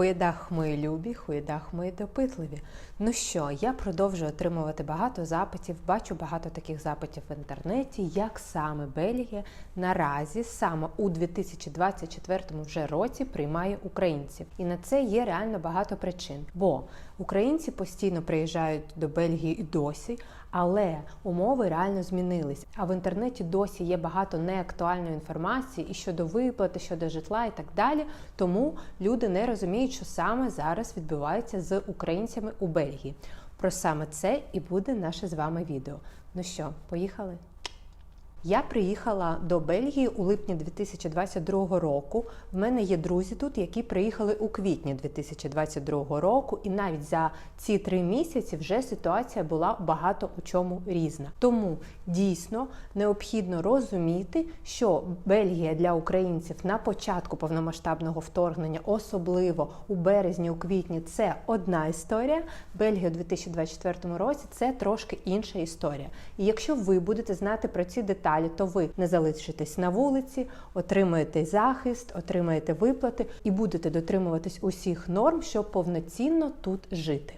Хуєдах мої любі, хуєдах мої допитливі. Ну що, я продовжую отримувати багато запитів, бачу багато таких запитів в інтернеті, як саме Бельгія наразі саме у 2024 вже році приймає українців. І на це є реально багато причин. Бо українці постійно приїжджають до Бельгії і досі, але умови реально змінились. А в інтернеті досі є багато неактуальної інформації і щодо виплати, щодо житла і так далі. Тому люди не розуміють, що саме зараз відбувається з українцями у Бельгії. Про саме це і буде наше з вами відео. Ну що, поїхали? Я приїхала до Бельгії у липні 2022 року. В мене є друзі тут, які приїхали у квітні 2022 року, і навіть за ці три місяці вже ситуація була багато у чому різна. Тому дійсно необхідно розуміти, що Бельгія для українців на початку повномасштабного вторгнення, особливо у березні, у квітні, це одна історія. Бельгія у 2024 році це трошки інша історія. І якщо ви будете знати про ці деталі, то ви не залишитесь на вулиці, отримаєте захист, отримаєте виплати і будете дотримуватись усіх норм, щоб повноцінно тут жити.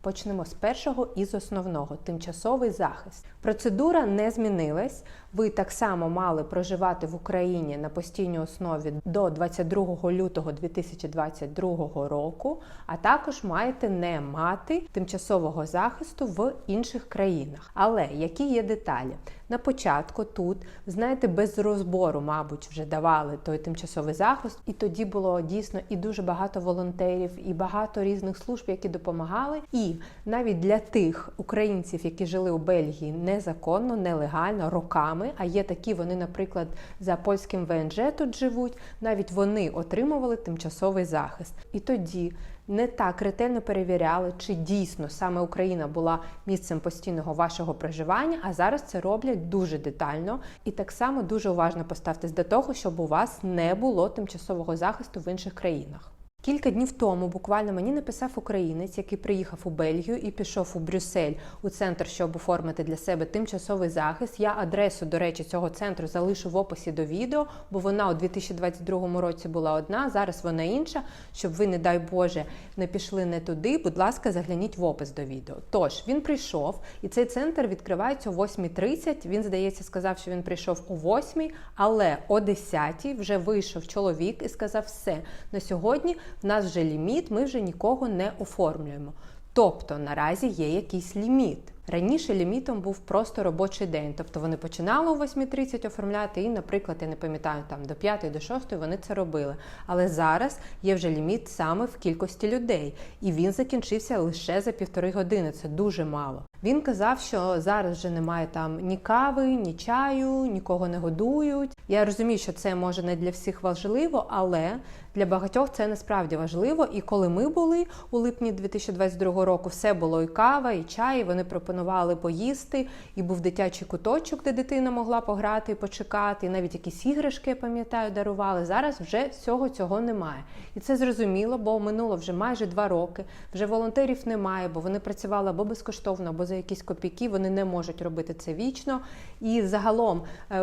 Почнемо з першого і з основного тимчасовий захист. Процедура не змінилась. Ви так само мали проживати в Україні на постійній основі до 22 лютого 2022 року, а також маєте не мати тимчасового захисту в інших країнах. Але які є деталі? На початку тут, знаєте, без розбору, мабуть, вже давали той тимчасовий захист, і тоді було дійсно і дуже багато волонтерів, і багато різних служб, які допомагали. І навіть для тих українців, які жили у Бельгії незаконно, нелегально, роками, а є такі, вони, наприклад, за польським ВНЖ тут живуть, навіть вони отримували тимчасовий захист. І тоді не так ретельно перевіряли, чи дійсно саме Україна була місцем постійного вашого проживання, а зараз це роблять дуже детально і так само дуже уважно поставтесь до того, щоб у вас не було тимчасового захисту в інших країнах. Кілька днів тому буквально мені написав українець, який приїхав у Бельгію і пішов у Брюссель у центр, щоб оформити для себе тимчасовий захист. Я адресу, до речі, цього центру залишу в описі до відео, бо вона у 2022 році була одна, зараз вона інша. Щоб ви, не дай Боже, не пішли не туди. Будь ласка, загляніть в опис до відео. Тож він прийшов, і цей центр відкривається о 8.30. Він, здається, сказав, що він прийшов о 8, але о 10 вже вийшов чоловік і сказав: все на сьогодні в нас вже ліміт, ми вже нікого не оформлюємо. Тобто наразі є якийсь ліміт. Раніше лімітом був просто робочий день, тобто вони починали о 8.30 оформляти, і, наприклад, я не пам'ятаю, там до 5 до 6 вони це робили. Але зараз є вже ліміт саме в кількості людей, і він закінчився лише за півтори години. Це дуже мало. Він казав, що зараз вже немає там ні кави, ні чаю, нікого не годують. Я розумію, що це може не для всіх важливо, але для багатьох це насправді важливо. І коли ми були у липні 2022 року, все було і кава, і чай. і Вони пропонували поїсти, і був дитячий куточок, де дитина могла пограти і почекати. І навіть якісь іграшки, я пам'ятаю, дарували. Зараз вже всього цього немає. І це зрозуміло, бо минуло вже майже два роки. Вже волонтерів немає, бо вони працювали або безкоштовно, або за якісь копійки. Вони не можуть робити це вічно. І загалом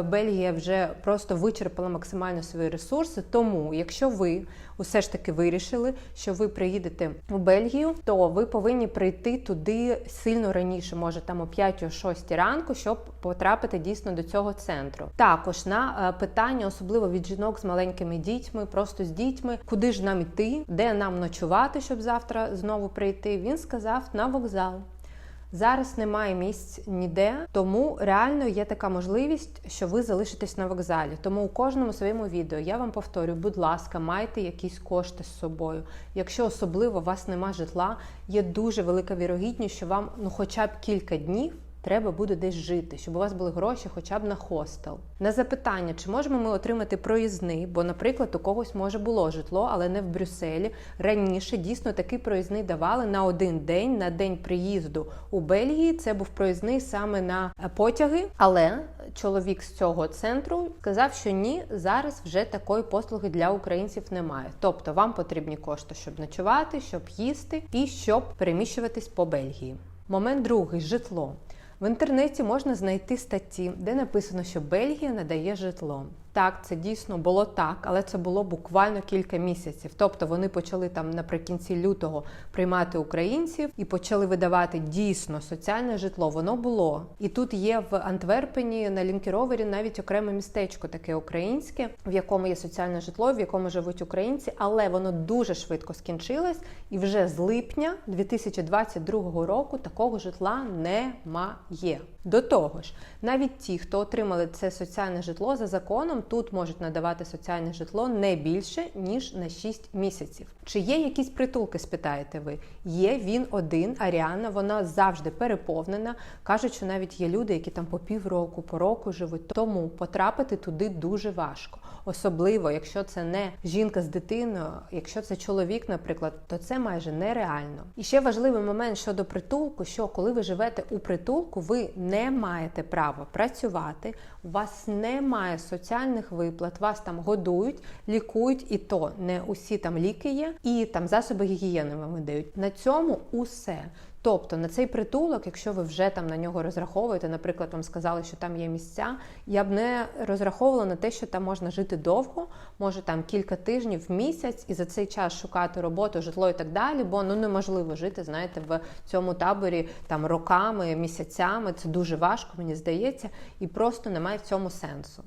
Бельгія вже просто вичерпала максимально свої ресурси. Тому, якщо ви усе ж таки вирішили, що ви приїдете у Бельгію, то ви повинні прийти туди сильно раніше, може там о 5-6 ранку, щоб потрапити дійсно до цього центру. Також на питання, особливо від жінок з маленькими дітьми, просто з дітьми, куди ж нам іти, де нам ночувати, щоб завтра знову прийти. Він сказав на вокзал. Зараз немає місць ніде, тому реально є така можливість, що ви залишитесь на вокзалі. Тому у кожному своєму відео я вам повторю, будь ласка, майте якісь кошти з собою. Якщо особливо у вас нема житла, є дуже велика вірогідність, що вам ну, хоча б кілька днів. Треба буде десь жити, щоб у вас були гроші хоча б на хостел. На запитання, чи можемо ми отримати проїзний, бо, наприклад, у когось може було житло, але не в Брюсселі. Раніше дійсно такий проїзний давали на один день, на день приїзду у Бельгії. Це був проїзний саме на потяги. Але чоловік з цього центру сказав, що ні, зараз вже такої послуги для українців немає. Тобто вам потрібні кошти, щоб ночувати, щоб їсти і щоб переміщуватись по Бельгії. Момент другий житло. В інтернеті можна знайти статті, де написано, що Бельгія надає житло. Так, це дійсно було так, але це було буквально кілька місяців. Тобто вони почали там наприкінці лютого приймати українців і почали видавати дійсно соціальне житло. Воно було. І тут є в Антверпені на Лінкеровері навіть окреме містечко, таке українське, в якому є соціальне житло, в якому живуть українці, але воно дуже швидко скінчилось, і вже з липня 2022 року такого житла немає. До того ж, навіть ті, хто отримали це соціальне житло за законом, тут можуть надавати соціальне житло не більше ніж на 6 місяців. Чи є якісь притулки? Спитаєте ви? Є він один, Аріана, вона завжди переповнена. Кажуть, що навіть є люди, які там по півроку, по року живуть. Тому потрапити туди дуже важко. Особливо, якщо це не жінка з дитиною, якщо це чоловік, наприклад, то це майже нереально. І ще важливий момент щодо притулку: що коли ви живете у притулку, ви не маєте права працювати, у вас немає соціальних виплат, вас там годують, лікують, і то не усі там ліки є, і там засоби гігієни вам видають. На цьому усе. Тобто на цей притулок, якщо ви вже там на нього розраховуєте, наприклад, вам сказали, що там є місця, я б не розраховувала на те, що там можна жити довго, може там кілька тижнів, місяць, і за цей час шукати роботу, житло і так далі, бо ну неможливо жити, знаєте, в цьому таборі там роками, місяцями. Це дуже важко, мені здається, і просто немає в цьому сенсу.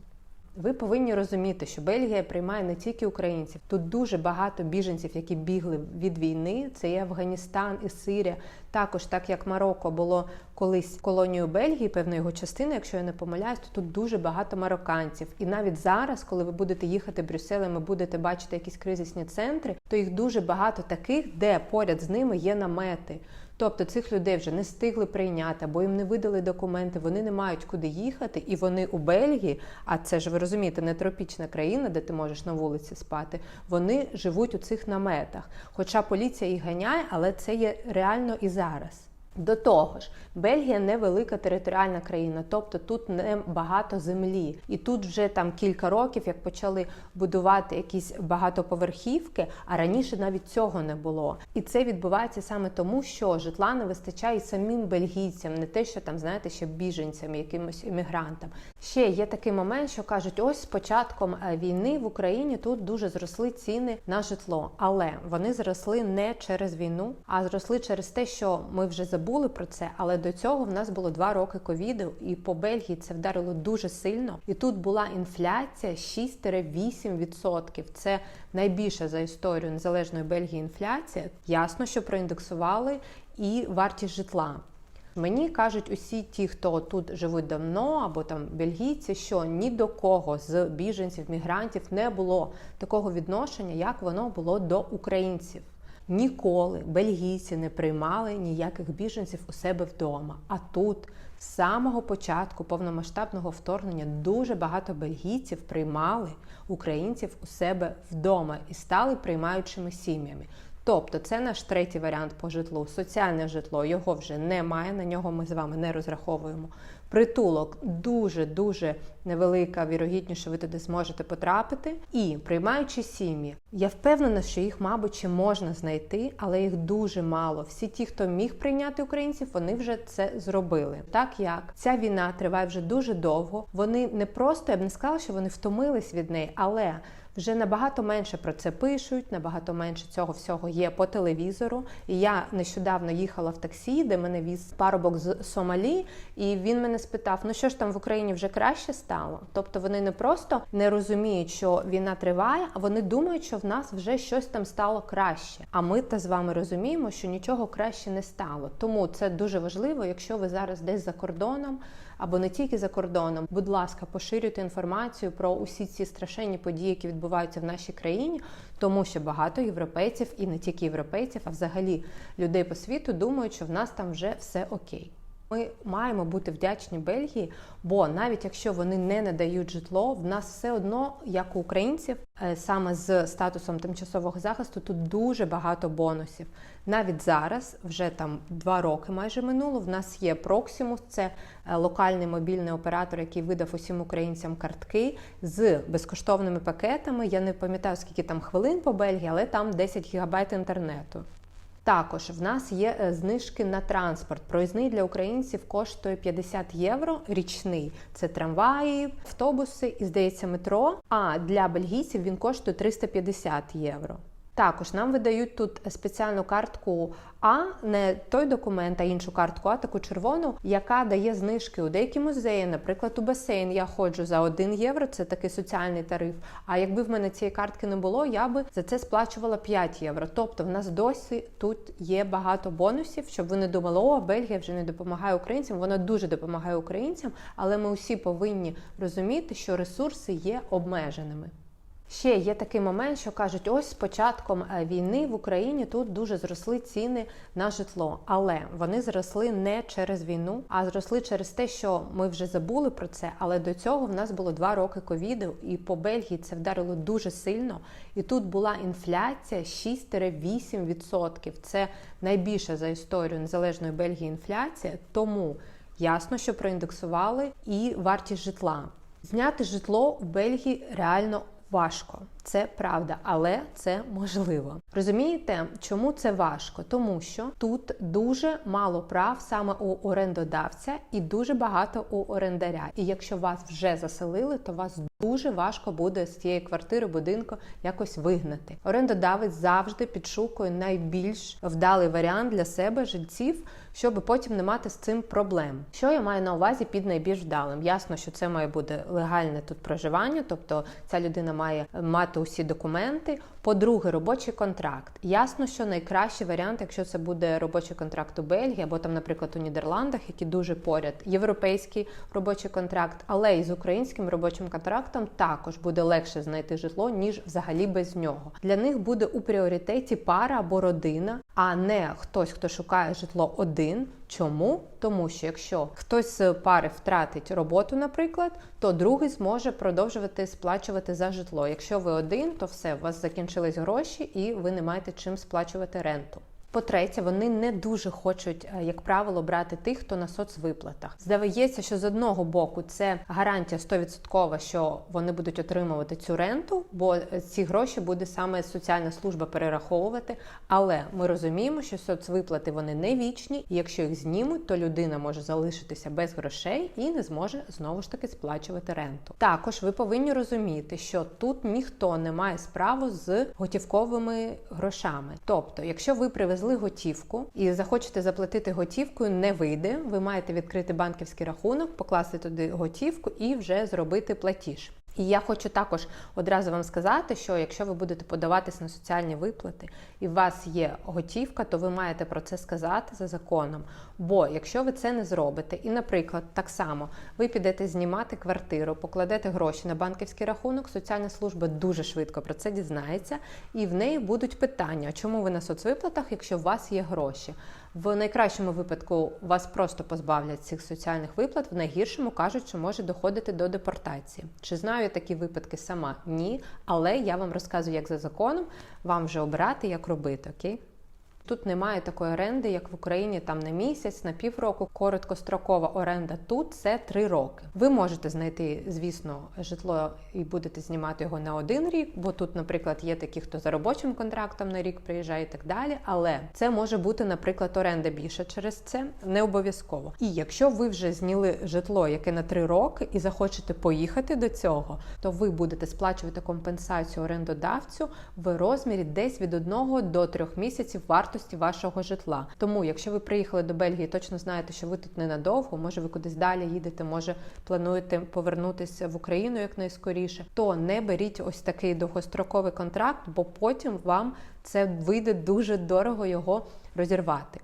Ви повинні розуміти, що Бельгія приймає не тільки українців. Тут дуже багато біженців, які бігли від війни. Це і Афганістан і Сирія. Також, так як Марокко було колись колонією Бельгії, певна його частина, якщо я не помиляюсь, то тут дуже багато марокканців. І навіть зараз, коли ви будете їхати Брюсселем і будете бачити якісь кризисні центри, то їх дуже багато таких, де поряд з ними є намети. Тобто цих людей вже не встигли прийняти, або їм не видали документи, вони не мають куди їхати, і вони у Бельгії, а це ж ви розумієте, не тропічна країна, де ти можеш на вулиці спати. Вони живуть у цих наметах. Хоча поліція їх ганяє, але це є реально і зараз. До того ж, Бельгія невелика територіальна країна, тобто тут не багато землі. І тут вже там кілька років, як почали будувати якісь багатоповерхівки, а раніше навіть цього не було. І це відбувається саме тому, що житла не вистачає і самим бельгійцям, не те, що там, знаєте, ще біженцям, якимось іммігрантам. Ще є такий момент, що кажуть, ось з початком е, війни в Україні тут дуже зросли ціни на житло, але вони зросли не через війну, а зросли через те, що ми вже забули про це. Але до цього в нас було два роки ковіду, і по Бельгії це вдарило дуже сильно. І тут була інфляція 6-8%. Це найбільша за історію незалежної Бельгії інфляція. Ясно, що проіндексували і вартість житла. Мені кажуть усі ті, хто тут живуть давно, або там бельгійці, що ні до кого з біженців, мігрантів не було такого відношення, як воно було до українців. Ніколи бельгійці не приймали ніяких біженців у себе вдома. А тут з самого початку повномасштабного вторгнення дуже багато бельгійців приймали українців у себе вдома і стали приймаючими сім'ями. Тобто це наш третій варіант по житлу. Соціальне житло його вже немає. На нього ми з вами не розраховуємо. Притулок дуже-дуже невелика, вірогідніше, що ви туди зможете потрапити. І приймаючи сім'ї, я впевнена, що їх, мабуть, ще можна знайти, але їх дуже мало. Всі ті, хто міг прийняти українців, вони вже це зробили. Так як ця війна триває вже дуже довго. Вони не просто я б не сказала, що вони втомились від неї, але вже набагато менше про це пишуть, набагато менше цього всього є по телевізору. І я нещодавно їхала в таксі, де мене віз парубок з Сомалі, і він мене спитав: ну що ж там в Україні вже краще стало? Тобто вони не просто не розуміють, що війна триває, а вони думають, що в нас вже щось там стало краще. А ми та з вами розуміємо, що нічого краще не стало. Тому це дуже важливо, якщо ви зараз десь за кордоном. Або не тільки за кордоном, будь ласка, поширюйте інформацію про усі ці страшенні події, які відбуваються в нашій країні, тому що багато європейців, і не тільки європейців, а взагалі людей по світу думають, що в нас там вже все окей. Ми маємо бути вдячні Бельгії, бо навіть якщо вони не надають житло, в нас все одно, як у українців, саме з статусом тимчасового захисту, тут дуже багато бонусів. Навіть зараз, вже там два роки майже минуло. В нас є Proximus, це локальний мобільний оператор, який видав усім українцям картки з безкоштовними пакетами. Я не пам'ятаю, скільки там хвилин по Бельгії, але там 10 гігабайт інтернету. Також в нас є е, знижки на транспорт. Проїзний для українців коштує 50 євро річний. Це трамваї, автобуси і здається метро. А для бельгійців він коштує 350 євро. Також нам видають тут спеціальну картку А, не той документ, а іншу картку, а таку червону, яка дає знижки у деякі музеї. Наприклад, у басейн я ходжу за 1 євро, це такий соціальний тариф. А якби в мене цієї картки не було, я би за це сплачувала 5 євро. Тобто в нас досі тут є багато бонусів, щоб ви не думали, о, Бельгія вже не допомагає українцям. Вона дуже допомагає українцям, але ми усі повинні розуміти, що ресурси є обмеженими. Ще є такий момент, що кажуть, ось з початком е, війни в Україні тут дуже зросли ціни на житло, але вони зросли не через війну, а зросли через те, що ми вже забули про це. Але до цього в нас було два роки ковіду, і по Бельгії це вдарило дуже сильно. І тут була інфляція 6-8%. Це найбільша за історію незалежної Бельгії інфляція. Тому ясно, що проіндексували і вартість житла. Зняти житло в Бельгії реально важко. Це правда, але це можливо. Розумієте, чому це важко? Тому що тут дуже мало прав саме у орендодавця і дуже багато у орендаря. І якщо вас вже заселили, то вас дуже важко буде з цієї квартири, будинку якось вигнати. Орендодавець завжди підшукує найбільш вдалий варіант для себе жильців, щоб потім не мати з цим проблем. Що я маю на увазі під найбільш вдалим? Ясно, що це має бути легальне тут проживання, тобто ця людина має мати усі документи. По-друге, робочий контракт. Ясно, що найкращий варіант, якщо це буде робочий контракт у Бельгії або там, наприклад, у Нідерландах, які дуже поряд, європейський робочий контракт, але і з українським робочим контрактом також буде легше знайти житло, ніж взагалі без нього. Для них буде у пріоритеті пара або родина, а не хтось, хто шукає житло один. Чому? Тому що якщо хтось з пари втратить роботу, наприклад, то другий зможе продовжувати сплачувати за житло. Якщо ви один, то все, у вас закінчились гроші і ви не маєте чим сплачувати ренту. По-третє, вони не дуже хочуть, е, як правило, брати тих, хто на соцвиплатах. Здається, що з одного боку це гарантія 100%, що вони будуть отримувати цю ренту, бо ці гроші буде саме соціальна служба перераховувати. Але ми розуміємо, що соцвиплати вони не вічні, і якщо їх знімуть, то людина може залишитися без грошей і не зможе знову ж таки сплачувати ренту. Також ви повинні розуміти, що тут ніхто не має справу з готівковими грошами. Тобто, якщо ви привезли готівку і захочете заплатити готівкою, не вийде. Ви маєте відкрити банківський рахунок, покласти туди готівку і вже зробити платіж. І я хочу також одразу вам сказати, що якщо ви будете подаватись на соціальні виплати і у вас є готівка, то ви маєте про це сказати за законом. Бо якщо ви це не зробите, і, наприклад, так само ви підете знімати квартиру, покладете гроші на банківський рахунок, соціальна служба дуже швидко про це дізнається, і в неї будуть питання, чому ви на соцвиплатах, якщо у вас є гроші. В найкращому випадку вас просто позбавлять цих соціальних виплат, в найгіршому кажуть, що може доходити до депортації. Чи знаю я такі випадки сама? Ні. Але я вам розказую, як за законом вам вже обирати, як робити, окей? Тут немає такої оренди, як в Україні, там на місяць, на півроку. Короткострокова оренда тут це три роки. Ви можете знайти, звісно, житло і будете знімати його на один рік, бо тут, наприклад, є такі, хто за робочим контрактом на рік приїжджає і так далі. Але це може бути, наприклад, оренда більша через це, не обов'язково. І якщо ви вже зняли житло, яке на три роки, і захочете поїхати до цього, то ви будете сплачувати компенсацію орендодавцю в розмірі десь від одного до трьох місяців вартості вашого житла. Тому, якщо ви приїхали до Бельгії, точно знаєте, що ви тут ненадовго, може ви кудись далі їдете, може плануєте повернутися в Україну якнайскоріше, то не беріть ось такий довгостроковий контракт, бо потім вам це вийде дуже дорого його розірвати.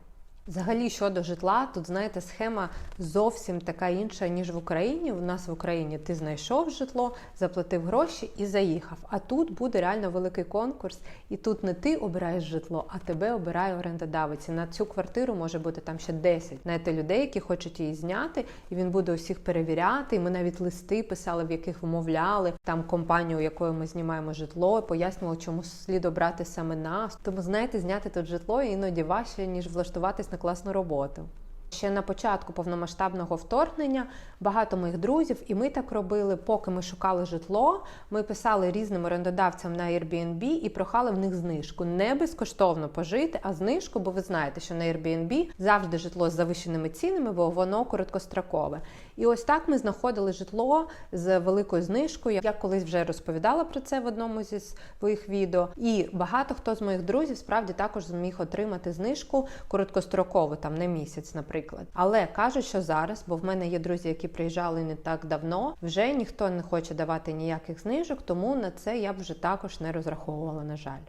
Взагалі щодо житла, тут знаєте, схема зовсім така інша, ніж в Україні. У нас в Україні ти знайшов житло, заплатив гроші і заїхав. А тут буде реально великий конкурс, і тут не ти обираєш житло, а тебе обирає орендодавець. І На цю квартиру може бути там ще 10 знаєте, людей, які хочуть її зняти, і він буде усіх перевіряти. І ми навіть листи писали, в яких вмовляли там компанію, якою ми знімаємо житло, пояснювали, чому слід обрати саме нас. Тому знаєте, зняти тут житло іноді важче, ніж влаштуватись на класну роботу. Ще на початку повномасштабного вторгнення багато моїх друзів, і ми так робили, поки ми шукали житло. Ми писали різним орендодавцям на Airbnb і прохали в них знижку. Не безкоштовно пожити, а знижку, бо ви знаєте, що на Airbnb завжди житло з завищеними цінами, бо воно короткострокове. І ось так ми знаходили житло з великою знижкою. Я колись вже розповідала про це в одному зі своїх відео. І багато хто з моїх друзів справді також зміг отримати знижку короткострокову, там не місяць, наприклад. Але кажуть, що зараз, бо в мене є друзі, які приїжджали не так давно, вже ніхто не хоче давати ніяких знижок, тому на це я б вже також не розраховувала, на жаль.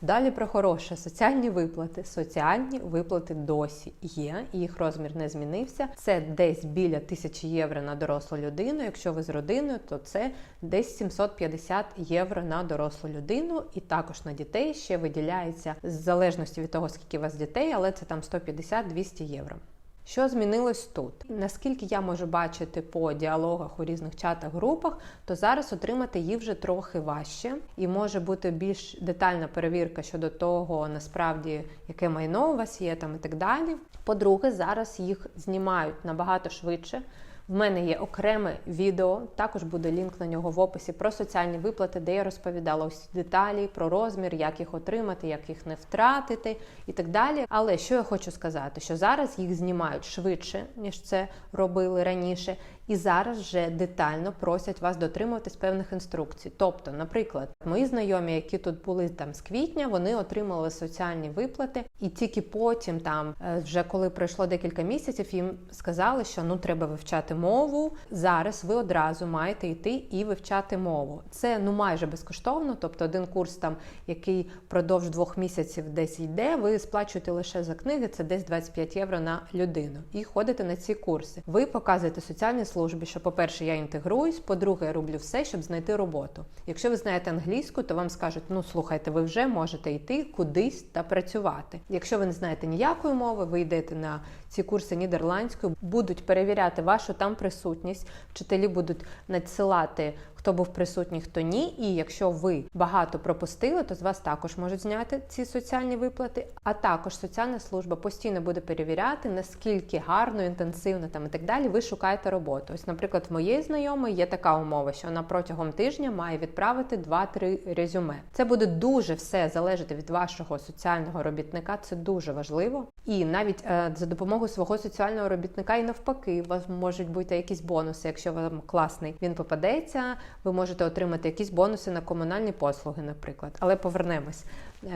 Далі про хороше соціальні виплати. Соціальні виплати досі є, їх розмір не змінився. Це десь біля тисячі євро на дорослу людину. Якщо ви з родиною, то це десь 750 євро на дорослу людину, і також на дітей ще виділяється з залежності від того, скільки у вас дітей, але це там 150-200 євро. Що змінилось тут? Наскільки я можу бачити по діалогах у різних чатах, групах, то зараз отримати їх вже трохи важче, і може бути більш детальна перевірка щодо того, насправді яке майно у вас є там і так далі. По-друге, зараз їх знімають набагато швидше. В мене є окреме відео, також буде лінк на нього в описі про соціальні виплати, де я розповідала усі деталі про розмір, як їх отримати, як їх не втратити і так далі. Але що я хочу сказати, що зараз їх знімають швидше, ніж це робили раніше, і зараз вже детально просять вас дотримуватись певних інструкцій. Тобто, наприклад, мої знайомі, які тут були там з квітня, вони отримали соціальні виплати, і тільки потім, там е, вже коли пройшло декілька місяців, їм сказали, що ну треба вивчати мову. Зараз ви одразу маєте йти і вивчати мову. Це ну майже безкоштовно, тобто один курс, там який продовж двох місяців десь йде. Ви сплачуєте лише за книги, це десь 25 євро на людину, і ходите на ці курси. Ви показуєте соціальні службі, що, по-перше, я інтегруюсь, по-друге, я роблю все, щоб знайти роботу. Якщо ви знаєте англійську, то вам скажуть: ну слухайте, ви вже можете йти кудись та працювати. Якщо ви не знаєте ніякої мови, ви йдете на ці курси нідерландською, будуть перевіряти вашу там присутність. Вчителі будуть надсилати. Хто був присутній, хто ні, і якщо ви багато пропустили, то з вас також можуть зняти ці соціальні виплати. А також соціальна служба постійно буде перевіряти, наскільки гарно, інтенсивно там і так далі ви шукаєте роботу. Ось, наприклад, в моєї знайомої є така умова, що вона протягом тижня має відправити 2-3 резюме. Це буде дуже все залежати від вашого соціального робітника. Це дуже важливо. І навіть е, за допомогою свого соціального робітника і навпаки, у вас можуть бути якісь бонуси, якщо вам класний він попадеться ви можете отримати якісь бонуси на комунальні послуги, наприклад. Але повернемось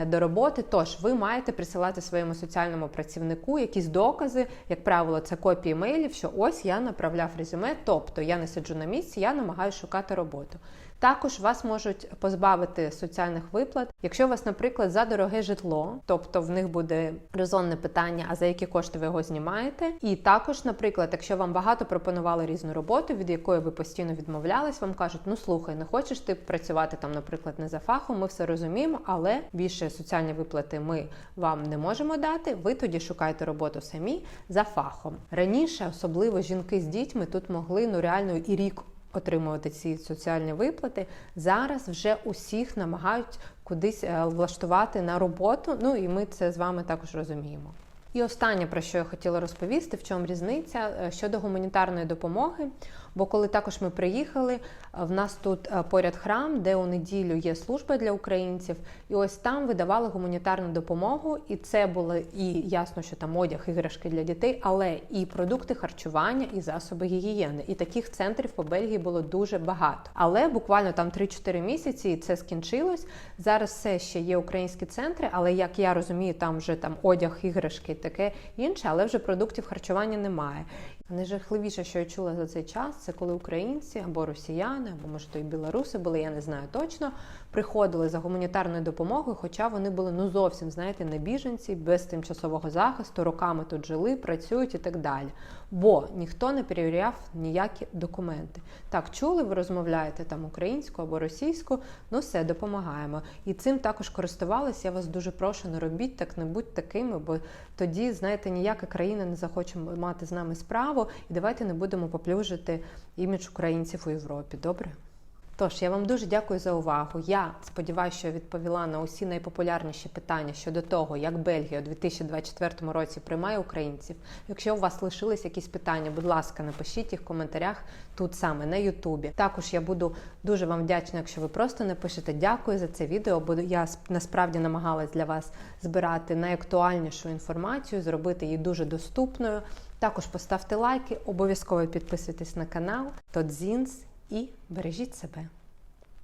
е, до роботи. Тож ви маєте присилати своєму соціальному працівнику якісь докази, як правило, це копії мейлів, що ось я направляв резюме, тобто я не сиджу на місці, я намагаюся шукати роботу. Також вас можуть позбавити соціальних виплат, якщо у вас, наприклад, за дороге житло, тобто в них буде резонне питання, а за які кошти ви його знімаєте. І також, наприклад, якщо вам багато пропонували різну роботу, від якої ви постійно відмовлялись, вам кажуть, ну слухай, не хочеш ти працювати там, наприклад, не за фахом, ми все розуміємо, але більше соціальні виплати ми вам не можемо дати. Ви тоді шукаєте роботу самі за фахом. Раніше, особливо жінки з дітьми, тут могли ну реально і рік отримувати ці соціальні виплати. Зараз вже усіх намагають кудись е, влаштувати на роботу. Ну і ми це з вами також розуміємо. І останнє, про що я хотіла розповісти, в чому різниця е, щодо гуманітарної допомоги. Бо коли також ми приїхали, в нас тут е, поряд храм, де у неділю є служба для українців, і ось там видавали гуманітарну допомогу, і це було і ясно, що там одяг, іграшки для дітей, але і продукти харчування, і засоби гігієни. І таких центрів по Бельгії було дуже багато. Але буквально там 3-4 місяці і це скінчилось. Зараз все ще є українські центри, але як я розумію, там вже там одяг, іграшки, таке інше, але вже продуктів харчування немає. Найжахливіше, що я чула за цей час, це коли українці або росіяни, або може то і білоруси були, я не знаю точно, приходили за гуманітарною допомогою, хоча вони були ну зовсім знаєте, не біженці, без тимчасового захисту, роками тут жили, працюють і так далі. Бо ніхто не перевіряв ніякі документи. Так, чули, ви розмовляєте там українською або російською, ну все, допомагаємо. І цим також користувалися. Я вас дуже прошу, не робіть так, не будьте такими, бо тоді, знаєте, ніяка країна не захоче мати з нами справу. І давайте не будемо поплюжити імідж українців у Європі. Добре? Тож я вам дуже дякую за увагу. Я сподіваюся, що відповіла на усі найпопулярніші питання щодо того, як Бельгія у 2024 році приймає українців. Якщо у вас лишились якісь питання, будь ласка, напишіть їх в коментарях тут саме на Ютубі. Також я буду дуже вам вдячна, якщо ви просто напишете дякую за це відео. Бо я насправді намагалась для вас збирати найактуальнішу інформацію, зробити її дуже доступною. Також поставте лайки, обов'язково підписуйтесь на канал Тодзінс і бережіть себе.